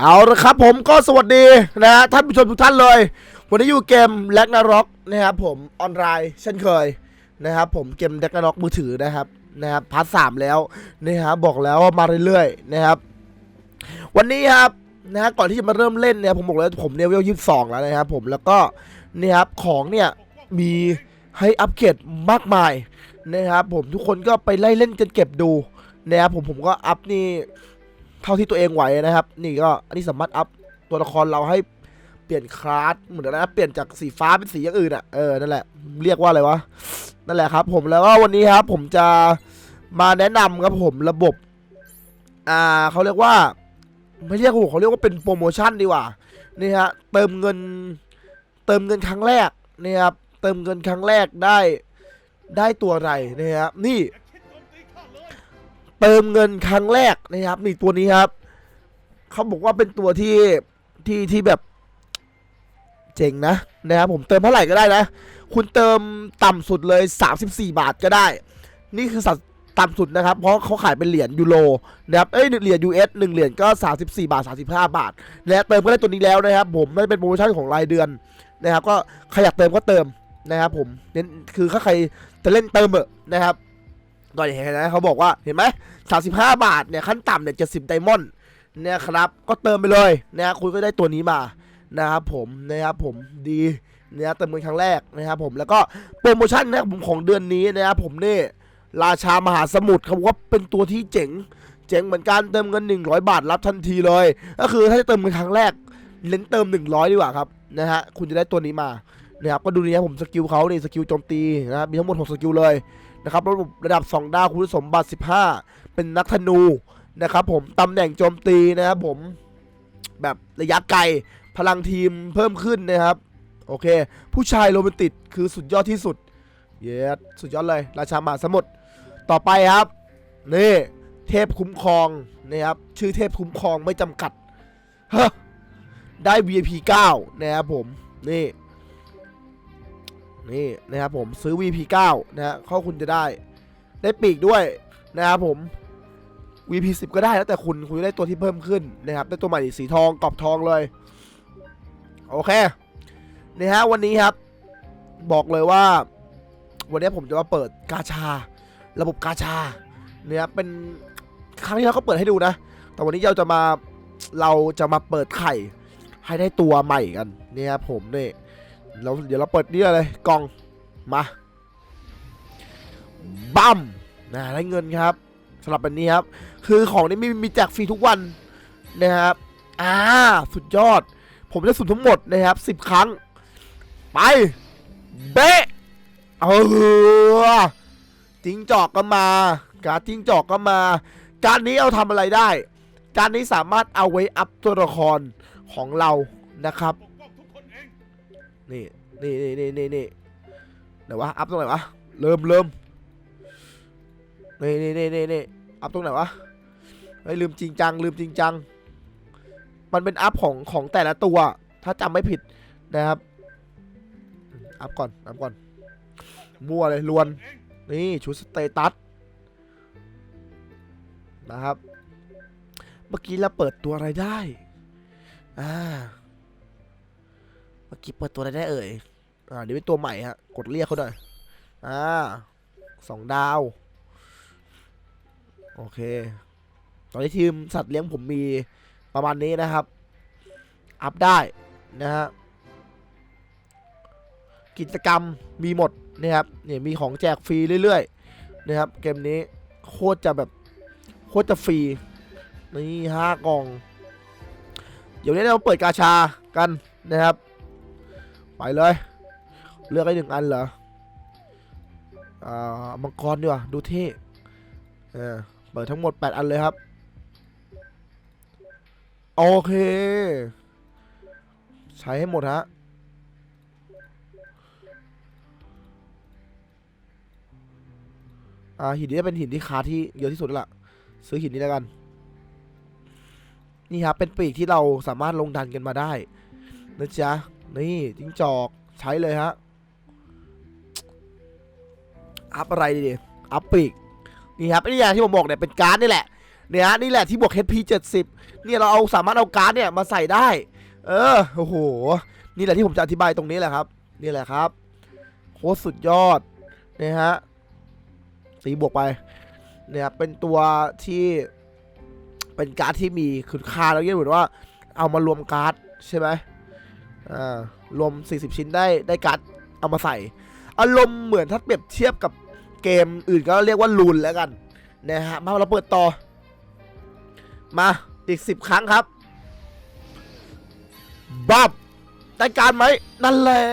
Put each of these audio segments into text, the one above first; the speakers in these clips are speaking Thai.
เอาละครับผมก็สวัสดีนะฮะท่านผู้ชมทุกท่านเลย วันนี้อยู่เกมแล็กนาร็อกนะครับผมออนไลน์เช่นเคยนะครับผมเกมแล็กนาร็อกมือถือนะครับนะครับพาร์ทสามแล้วนะครับบอกแล้วว่ามาเรื่อยๆนะครับ วันนี้ครับนะฮะก่อนที่จะมาเริ่มเล่นเนี่ยผมบอกเลยว่าผมเนี่ยเวลยี่สิบสองแล้วนะครับผมแล้วก็เนี่ยครับของเนี่ยมีให้อัปเกรดมากมายนะครับผมทุกคนก็ไปไล่เล่นกันเก็บดูนะครับผมผมก็อัพนี่ เท่าที่ตัวเองไหวนะครับ นี่ก็อันนี้สามารถอัพตัวละครเราให้เปลี่ยนคลาสเหมือนนนะเปลี่ยนจากสีฟ้าเป็นสีอย่างอื่นอะเออนั่นแหละเรียกว่าอะไรวะนั่นแหละครับ ผมแล้วก็วันนี้ครับ ผมจะมาแนะนำครับผมระบบ อ่าเขาเรียกว่า ไม่เรียกว่าเขาเรียกว่าเป็นโปรโมชั่นดีกว่านี่ฮะเติมเงิน เติมเงินครั้งแรกนี่ครับเติมเงินครั้งแรกได้ได้ตัวอะไรนี่ครับนี่ เติมเงินครั้งแรกนะครับนี่ตัวนี้ครับเขาบอกว่าเป็นตัวที่ที่ที่แบบเจ๋งนะนะครับผมเติมเท่าไหร่ก็ได้นะ คุณเติมต่ำสุดเลย 34 บาทก็ได้ นี่คือสัดต่ำสุดนะครับ เพราะเขาขายเป็นเหรียญยูโรนะครับเอ้ยเหรียญ US 1เหรียญก็ 34 บาท 35 บาท และเติมก็ได้ตัวนี้แล้วนะครับ ผมไม่เป็นโปรโมชั่นของรายเดือนนะครับ ก็ใครอยากเติมก็เติมนะครับผมเน้นคือถ้าใครจะเล่นเติมเอะนะครับ ตอนอย่เห็นนะเขาบอกว่าเห็นไหม35บห้าบาทเนี่ยขั้นต่ำเนี่ย70ไดมอนด์เนี่ยครับก็เติมไปเลยนะครับคุณก็ได้ตัวนี้มานะครับผมนะครับผมดีเนี่ยเติมเงินครั้งแรกนะครับผมแล้วก็โปรโมชั่นนะครับผมของเดือนนี้นะครับผมนี่ราชามหาสมุทรเขาบอกว่าเป็นตัวที่เจ๋ง เจ๋งเหมือนกันเติมเงิน 100 บาทรับทันทีเลย ก็คือถ้าจะเติมเงินครั้งแรกเน้นเติม 100 ดีกว่าครับนะฮะคุณจะได้ตัวนี้มานะครับก็ดูนี่นะผมสกิลเขานี่สกิลโจมตีนะครับมีทั้งหมด 6 สกิลเลย นะครับระบบระดับ 2 ดาวคุณสมบัติ 15 เป็นนักธนูนะครับผมตำแหน่งโจมตีนะครับผมแบบระยะไกลพลังทีมเพิ่มขึ้นนะครับ โอเค ผู้ชายโรแมนติกคือสุดยอดที่สุด เยสสุดยอดเลย ราชาหมาสมุทรต่อไปครับ นี่ เทพคุ้มครองนะครับ ชื่อเทพคุ้มครองไม่จำกัดฮะได้ VIP 9 นะครับผม นี่ นี่นะครับผมซื้อ VP9 นะฮะข้อคุณจะได้ ได้ปีกด้วยนะครับผม VP 10 ก็ได้แล้วแต่คุณคุณจะได้ตัวที่เพิ่มขึ้นนะครับได้ตัวใหม่สีทองกรอบทองเลย โอเคนี่ฮะวันนี้ครับ บอกเลยว่า วันนี้ผมจะมาเปิดกาชา ระบบกาชาเนี่ยเป็นครั้งที่เราก็เปิดให้ดูนะ แต่วันนี้เราจะมาเราจะมาเปิดไข่ให้ได้ตัวใหม่กันเนี่ยครับผมเนี่ย เราเดี๋ยวเราเปิดนี่เลยกล่องมาบัมนะได้เงินครับสำหรับแบบนี้ครับ คือของนี้มีมีแจกฟรีทุกวันนะครับอ่าสุดยอด ผมจะสุ่มทั้งหมดนะครับสิบครั้ง ไปเบะเออจิ้งจอกก็มา การจิ้งจอกก็มา การนี้เอาทำอะไรได้ การนี้สามารถเอาไว้อัพตัวละครของเรานะครับ นี่นี่นี่นี่นี่นี่ไหนวะ อัพตรงไหนวะ เริ่มเริ่มนี่นี่นี่นี่นี่อัพตรงไหนวะเฮ้ยลืมจริงจัง ลืมจริงจัง มันเป็นอัพของของแต่ละตัว ถ้าจำไม่ผิดนะครับ อัพก่อน อัพก่อน มั่วเลยลวน นี่ชุดสเตตัสนะครับ เมื่อกี้เราเปิดตัวอะไรได้ อ่า เมื่อกี้เปิดตัวอะไรได้เอ่ย อ่าเดี๋ยวเป็นตัวใหม่ฮะ กดเรียกเขาหน่อย อ่าสองดาว โอเค ตอนนี้ทีมสัตว์เลี้ยงผมมีประมาณนี้นะครับ อัพได้นะฮะ กิจกรรมมีหมดนะครับ เนี่ยมีของแจกฟรีเรื่อยๆ นะครับ เกมนี้โคตรจะแบบโคตรจะฟรี นี่ห้ากล่อง เดี๋ยวนี้เราเปิดกาชากันนะครับ ไปเลย เลือกได้หนึ่งอันเหรออ่ามังกรดีกว่าดูเท่เออเปิดทั้งหมด 8 อันเลยครับ โอเค ใช้ให้หมดฮะอ่าหินนี้จะเป็นหินที่คาที่เยอะที่สุดแล้วล่ะซื้อหินนี้แล้วกัน นี่ครับเป็นปีกที่เราสามารถลงดันกันมาได้นะจ๊ะ นี่จิ้งจอกใช้เลยฮะ อัพอะไรดี อัพปีก นี่ครับไอ้นี่อย่างที่ผมบอกเนี่ยเป็นการ์ดนี่แหละ เนี่ยนี่แหละที่บวก HP 70 เนี่ยเราเอาสามารถเอาการ์ดเนี่ยมาใส่ได้ เออ โอ้โห นี่แหละที่ผมจะอธิบายตรงนี้แหละครับ นี่แหละครับ โคตรสุดยอดนะฮะสีบวกไป เนี่ยเป็นตัวที่เป็นการ์ดที่มีคุณค่าแล้วเนี่ยเหมือนว่า เอามารวมการ์ดใช่ไหม อ่ารวม 40 ชิ้นได้ได้การ์ดเอามาใส่ อารมณ์เหมือนถ้าเปรียบเทียบกับเกมอื่นก็เรียกว่าลูนแล้วกันนะฮะมาเราเปิดต่อ มาอีก 10 ครั้งครับบับได้การไหมนั่นแหละ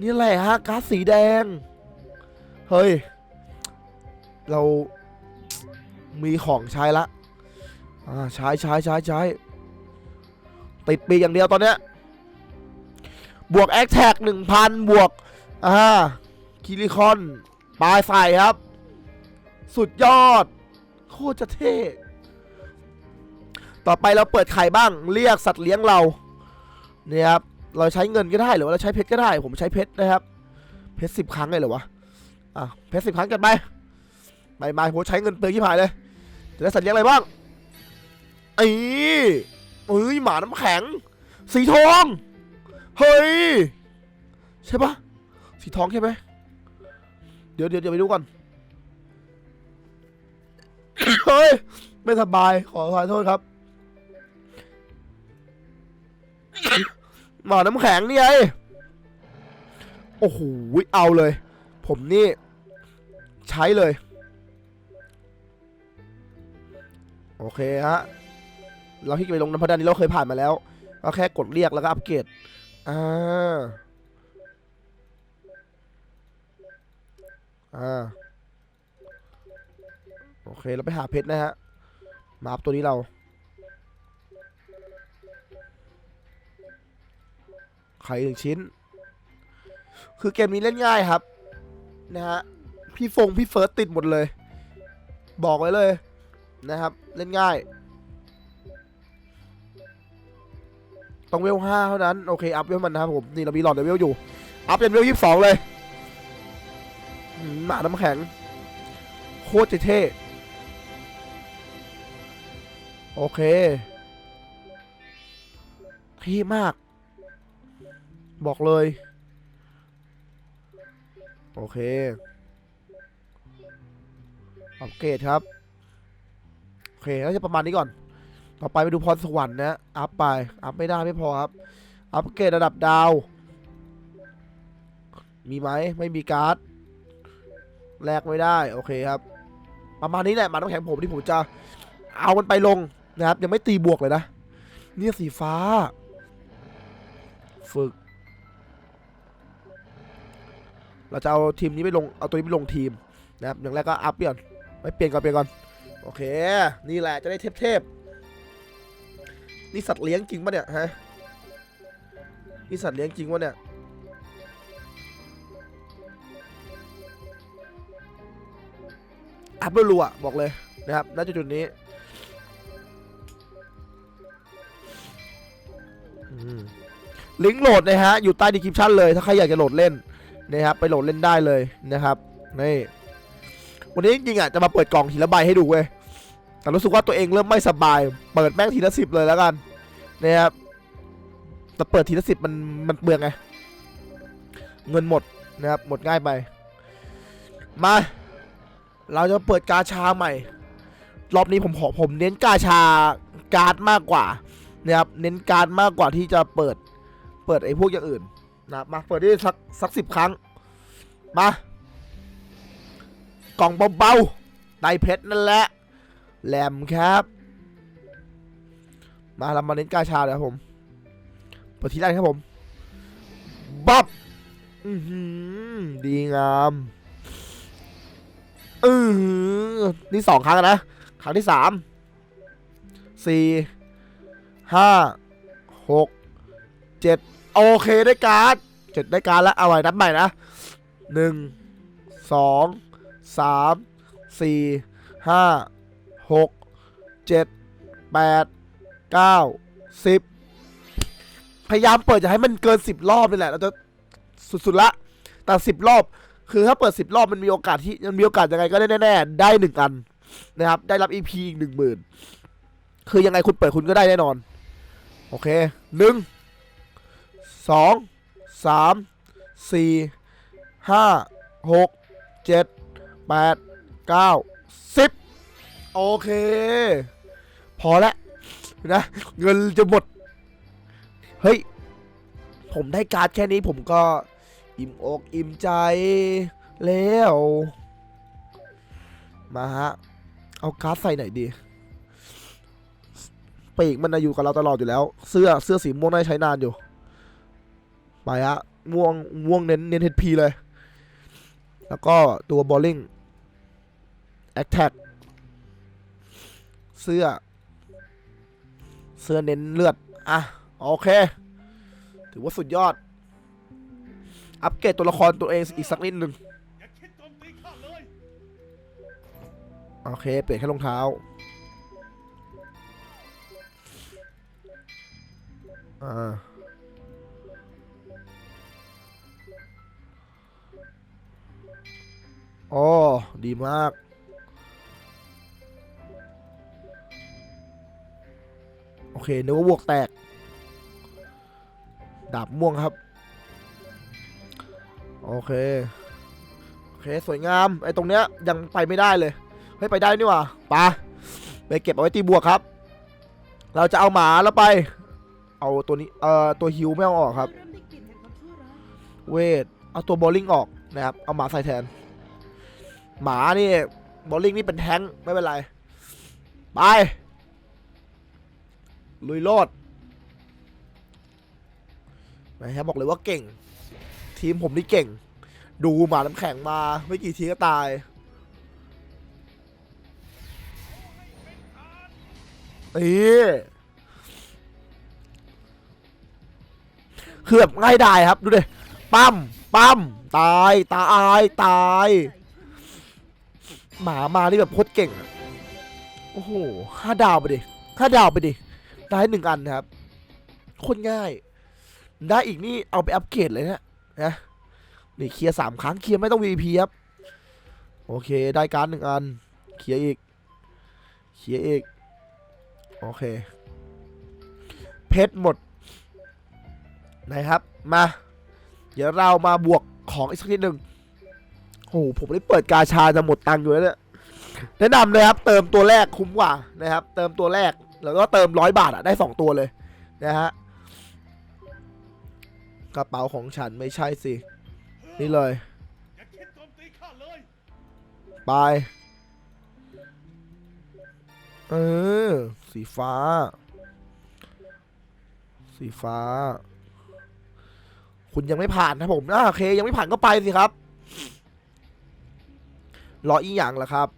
นี่แหละฮะการ์ดสีแดง เฮ้ย เรามีของใช้ละอ่าใช้ใช้ใช้ใช้ ติดปีอย่างเดียวตอนเนี้ยบวกแอคแท็กหนึ่งพันบวกอ่าคิริคอนปลายใส่ครับ สุดยอด โคตรจะเท่ ต่อไปเราเปิดไข่บ้าง เรียกสัตว์เลี้ยงเราเนี่ยครับเราใช้เงินก็ได้หรือว่าเราใช้เพชรก็ได้ ผมใช้เพชรนะครับ เพชรสิบครั้งเลยเหรอวะอะเพชรสิบครั้งกันไปไปมาผมใช้เงินเปลืองที่ผายเลยจะได้สัตว์เลี้ยงอะไรบ้างไอ้ เอ้ยหมาน้ำแข็ง สีทอง เฮ้ย ใช่ปะสีทองใช่ไหมเดี๋ยวเดี๋ยวเดี๋ยวไปดูก่อน เฮ้ย ไม่สบาย ขอขอโทษครับ หมาน้ำแข็งนี่ไง โอ้โห เอาเลย ผมนี่ ใช้เลย โอเคฮะ เราที่ไปลงน้ำพัดานนี้เราเคยผ่านมาแล้วก็แค่กดเรียกแล้วก็อัปเกรดอ่าอ่าโอเคเราไปหาเพชรนะฮะมาอัพตัวนี้เราไข่หนึ่งชิ้น คือเกมนี้เล่นง่ายครับ นะฮะ พี่ฟงพี่เฟิร์สติดหมดเลย บอกไว้เลยนะครับ เล่นง่าย ต้องเวลห้าเท่านั้น โอเค อัพเวลมันนะครับผม นี่เรามีหลอดเวลอยู่ อัพเป็นเวลยี่สิบสองเลยหมาน้ำแข็ง โคตรเท่โอเคเท่มาก บอกเลย โอเค อัปเกรดครับ โอเคน่าจะประมาณนี้ก่อน ต่อไปไปดูพรสวรรค์นะอัพไปอัพไม่ได้ไม่พอครับ อัปเกรดระดับดาว มีไหมไม่มีการ์ดแลกไม่ได้โอเคครับ ประมาณนี้แหละมาน้ำแข็งผมที่ผมจะเอามันไปลงนะครับ ยังไม่ตีบวกเลยนะเนี่ยสีฟ้า ฝึก เราจะเอาทีมนี้ไปลงเอาตัวนี้ไปลงทีมนะครับอย่างแรกก็อัพเปลี่ยนไม่เปลี่ยนก่อนเปลี่ยนก่อนโอเค นี่แหละจะได้เทพๆ นี่สัตว์เลี้ยงจริงปะเนี่ยฮะนี่สัตว์เลี้ยงจริงวะเนี่ยอัพรัวๆบอกเลยนะครับณจุดนี้ลิงก์โหลดนะฮะ อยู่ใต้ดีคริปชั่นเลย ถ้าใครอยากจะโหลดเล่นนะครับ ไปโหลดเล่นได้เลยนะครับ นี่ วันนี้จริงๆอะ จะมาเปิดกล่องทีละใบให้ดูเว้ย แต่รู้สึกว่าตัวเองเริ่มไม่สบาย เปิดแม่งทีละสิบเลยแล้วกัน นะครับแต่เปิดทีละสิบมันมันเปลืองไง เงินหมดนะครับ หมดง่ายไป มา เราจะเปิดกาชาใหม่ รอบนี้ผมขอผมเน้นกาชาการ์ดมากกว่านะครับ เน้นการ์ดมากกว่าที่จะเปิด เปิดไอ้พวกอย่างอื่นนะมาเปิดได้สักสักสิบครั้ง มากล่องเบาๆได้เพชรนั่นแหละแหลมครับ มาเรามาเน้นกาชาเลยครับผมเปิดที่แรกครับผมบับอือหือดีงามอือนี่สองครั้งนะ ครั้งที่สามสี่ห้าหกเจ็ดโอเคได้การ์ดเจ็ดได้การ์ดแล้วเอาไว้นับใหม่นะหนึ่งสองสามสี่ห้าหกเจ็ดแปด เก้าสิบพยายามเปิดจะให้มันเกินสิบรอบนี่แหละเราจะสุดๆละ แต่สิบรอบ คือถ้าเปิดสิบรอบมันมีโอกาสที่มันมีโอกาสยังไงก็ได้แน่ๆได้หนึ่งอันนะครับ ได้รับ EP อีกหนึ่งหมื่นคือยังไงคุณเปิดคุณก็ได้แน่นอน โอเคหนึ่งสองสามสี่ห้าหกเจ็ดแปดเก้าสิบโอเค พอแล้ว นะเงินจะหมด เฮ้ย ผมได้การ์ดแค่นี้ผมก็อิ่มอกอิ่มใจแล้ว มาฮะ เอาการ์ดใส่ไหนดีปีกมันอยู่กับเราตลอดอยู่แล้ว เสื้อเสื้อสีม่วงได้ใช้นานอยู่ ไปฮะ ม่วงม่วงเน้นเน้น HP เลย แล้วก็ตัวบอลลิงแอคแท็กเสื้อ เสื้อเน้นเลือด อะ โอเค ถือว่าสุดยอด อัปเกรดตัวละครตัวเองอีกสักนิดหนึ่งโอเค เปลี่ยนแค่รองเท้า อ่าโอ้ดีมาก เคนึกว่าบวกแตก ดาบม่วงครับ โอเค โอเค สวยงาม ไอ้ตรงเนี้ยยังไปไม่ได้เลย เฮ้ย ไปได้นี่หว่าไปะไปเก็บเอาไว้ตีบวกครับ เราจะเอาหมาแล้วไป เอาตัวนี้ เอ่อ ตัวฮิวไม่เอาออกครับเริ่มได้กลิ่นแห่งความชั่วร้ายเวท เอาตัวโบลิ่งออกนะครับ เอาหมาใส่แทน หมานี่โบลิ่งนี่เป็นแท้งไม่เป็นไร ไป ลุยโลดนะครับบอกเลยว่าเก่ง ทีมผมนี่เก่ง ดูหมาน้ำแข็งมา ไม่กี่ทีก็ตายนี่คือแบบง่ายดายครับ ดูดิปั้มปั้มตายตายตาย หมามานี่แบบโคตรเก่ง โอ้โหห้าดาวไปดิห้าดาวไปดิ ได้หนึ่งอันนะครับโคตรง่าย ได้อีกนี่เอาไปอัปเกรดเลยนะนะนี่เคลียร์สามครั้งเคลียร์ไม่ต้อง VP ครับโอเคได้การ์ดหนึ่งอันเคลียร์อีกเคลียร์อีกโอเคเพชรหมดนะครับมา เดี๋ยวเรามาบวกของอีกสักนิดหนึ่งโอ้โหผมได้เปิดกาชาจะหมดตังค์อยู่แล้วเนี่ยแนะนำเลยครับ เติมตัวแรกคุ้มกว่านะครับ เติมตัวแรก แล้วก็เติมร้อยบาทอะได้สองตัวเลยนะฮะกระเป๋าของฉันไม่ใช่สิ นี่เลย ไป เออ สีฟ้า สีฟ้า คุณยังไม่ผ่านนะผมอ่าโอเค ยังไม่ผ่านก็ไปสิครับ รออีกอย่างละครับ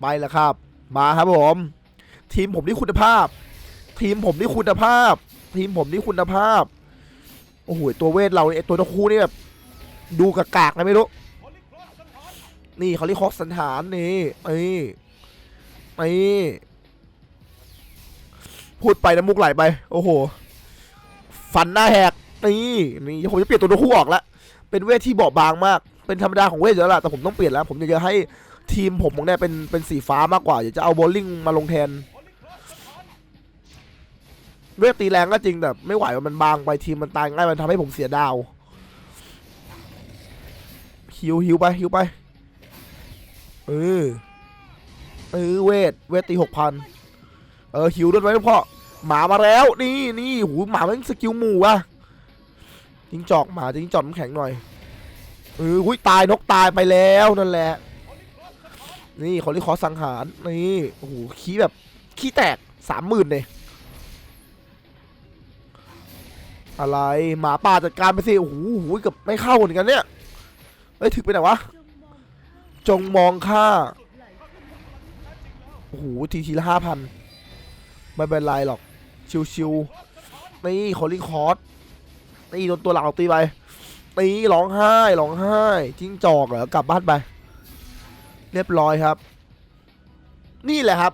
ไปล้วครับ มาครับผม ทีมผมนี่คุณภาพ ทีมผมนี่คุณภาพ ทีมผมนี่คุณภาพโอ้โหตัวเวทเราไอตัวตะคูนี่แบบดูกากๆนะไม่รู้นี่เขาเรียกคอกสันฐานนี่นี่นี่พูดไปน้ำมูกไหลไป โอ้โห ฟันหน้าแหกนี่นี่ผมจะเปลี่ยนตัวตัวคู่ออกล้วเป็นเวทที่เบาบางมาก เป็นธรรมดาของเวทอยู่แล้วล่ะแต่ผมต้องเปลี่ยนแล้ว ผมอยากจะให้ทีมผมของเนี่ยเป็นเป็นสีฟ้ามากกว่าอยากจะเอาโบลิ่งมาลงแทน เวทตีแรงก็จริงแต่ไม่ไหวมันบางไปทีมมันตายง่ายมันทำให้ผมเสียดาวฮิวฮิวไปฮิวไปเออเออเวทเวทตีหกพันเออฮิวด้วยไว้พ่อหมามาแล้ว นี่นี่หูหมามันสกิลหมู่ว่ะจิงจอกหมาจิงจอกน้ำแข็งหน่อยเออหุ้ยตายนกตายไปแล้วนั่นแหละ นี่เขาเรีขอสังหารนี่โอ้โหขี้แบบขี้แตกสามหมื่นเลย อะไรหมาป่าจัดการไปสิโอ้โหเกับไม่เข้าเหมือนกันเนี่ยเอ้ยถึกไปไหนวะจงมองจงมองค่าไหลขึ้นโอ้โหทีทีละห้าพันไม่เป็นไรหรอก ชิวๆนี่คอลลิงคอร์สนี่โดนตัวหลักเอาตีไปตีร้องไห้ร้องไห้จิ้งจอกเหรอกลับบ้านไป เรียบร้อยครับ นี่แหละครับ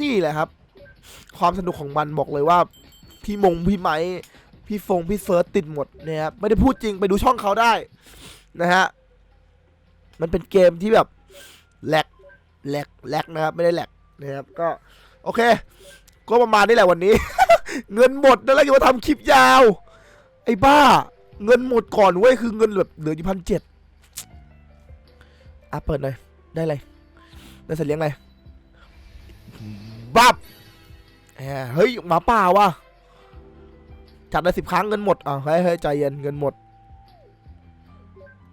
นี่แหละครับ ความสนุกของมันบอกเลยว่า พี่มงพี่ไม้พี่ฟงพี่เฟิร์สติดหมดนะครับไม่ได้พูดจริงไปดูช่องเขาได้นะฮะมันเป็นเกมที่แบบแลกแลกแลกนะครับไม่ได้แลกนะครับก็โอเค ก็ประมาณนี้แหละวันนี้ เงินหมดแล้วเราจะมาทำคลิปยาว ไอ้บ้า เงินหมดก่อนเว้ยคือเงินแบบเหลืออยู่พันเจ็ดอะเปิดหน่อยได้เลยได้สัตว์เลี้ยงอะไรบับเฮ้ยหมาป่าว่ะ จัดได้สิบครั้งเงินหมดอะเฮ้ยเฮ้ยใจเย็นเงินหมด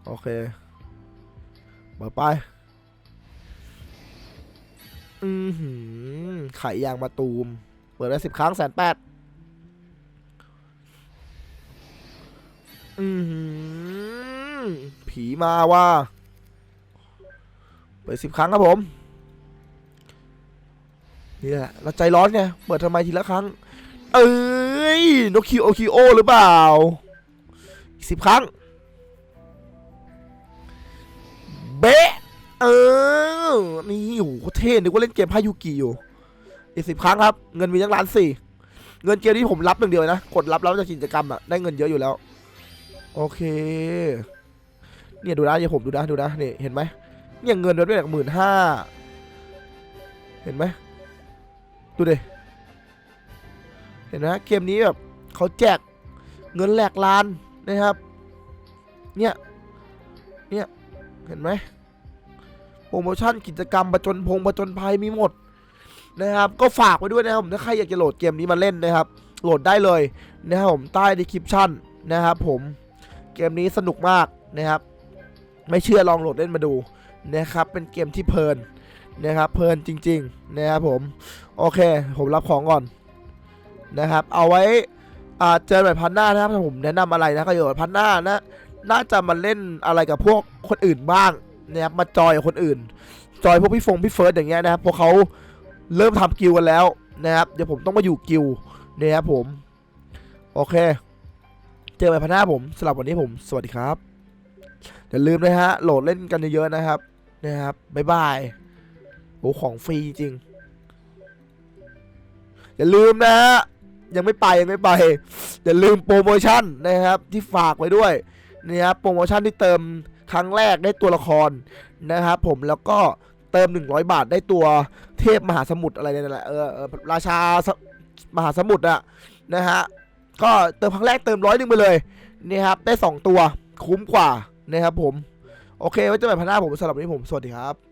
โอเคเปิดไป อือหือไขยางมาตูม เปิดได้สิบครั้งแสนแปดอือหือผีมาว่ะเปิดสิบครั้งครับผม นี่แหละเราใจร้อนไง เปิดทำไมทีละครั้ง เอ้ ยนกคิโอคิโอหรือเปล่าสิบครั้ง เบะเออ นี่โหเท่นึกว่าเล่นเกมพายุกิอยู่ อีกสิบครั้งครับ เงินมีตั้งล้านสี่ เงินเกมที่ผมรับหนึ่งเดียวนะ กดรับแล้วจากกิจกรรมอะได้เงินเยอะอยู่แล้ว โอเค เนี่ยดูนะอย่าผมดูนะดูนะนี่เห็นไหมเนี่ยเงินเราด้วยหมื่นห้า เห็นไหม ดูดิ เห็นไหมเกมนี้แบบเขาแจกเงินแหลกล้านนะครับ เนี่ย เนี่ย เห็นไหมโปรโมชั่นกิจกรรมประจนพงประจนภัยมีหมดนะครับ ก็ฝากไว้ด้วยนะครับถ้าใครอยากจะโหลดเกมนี้มาเล่นนะครับ โหลดได้เลยนะครับผมใต้ดีคริปชั่นนะครับผมเกมนี้สนุกมากนะครับ ไม่เชื่อลองโหลดเล่นมาดูนะครับ เป็นเกมที่เพลินนะครับเพลินจริง ๆ นะครับผม โอเค ผมรับของก่อน นะครับ เอาไว้อ่าเจอแบบพันหน้านะครับผมแนะนำอะไรนะก็อยู่กับพันหน้านะน่าจะมาเล่นอะไรกับพวกคนอื่นบ้างนะครับมาจอยกับคนอื่น จอยพวกพี่ฟงพี่เฟิร์สอย่างเงี้ยนะครับพวกเขาเริ่มทำกิลกันแล้วนะครับเดี๋ยวผมต้องมาอยู่กิลนะครับผม โอเค เจอแบบพันหน้าผมสำหรับวันนี้ผมสวัสดีครับอย่าลืมนะฮะโหลดเล่นกันเยอะๆนะครับนะครับบ๊ายบายโอ้ของฟรีจริงอย่าลืมนะฮะ ยังไม่ไปยังไม่ไปอย่าลืมโปรโมชั่นนะครับที่ฝากไว้ด้วยนะครับโปรโมชั่นที่เติมครั้งแรกได้ตัวละครนะครับผมแล้วก็เติม 100 บาทได้ตัวเทพมหาสมุทรอะไรเนี่ยแหละเออราชามหาสมุทรอะนะฮะก็เติมครั้งแรกเติมร้อยหนึ่งไปเลยนี่ครับได้ 2 ตัวคุ้มกว่านะครับผม โอเคไว้เจอกันพันหน้าผมสำหรับวันนี้ผมสวัสดีครับ